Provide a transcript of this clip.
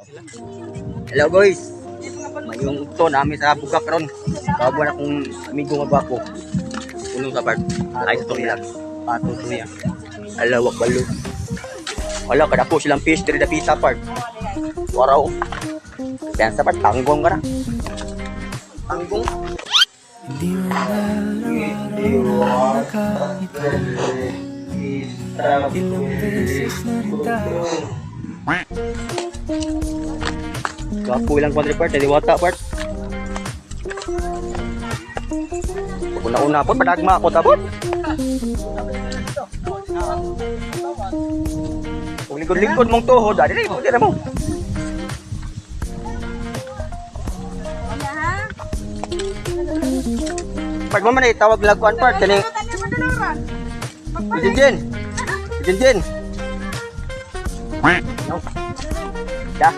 Hello guys. Mayong ito namin sa bugak ron. Bago na kong amigo nga gwapo. Unong sa part. Ay sa ilang. Pato to niya. Alawak balo. Wala kada po silang fish diri da pizza part. Waraw. Kaya sa part tanggong ka na. Tanggong. Ilang beses na rin tayo Gwapo ilang country part, hindi wata part. Una-una po, padagma ako tapos. Kung likod-likod mong tuhod, dali na ipagkira mo. Pag mo man ay tawag nila kuan part, kani Jinjin. Jinjin.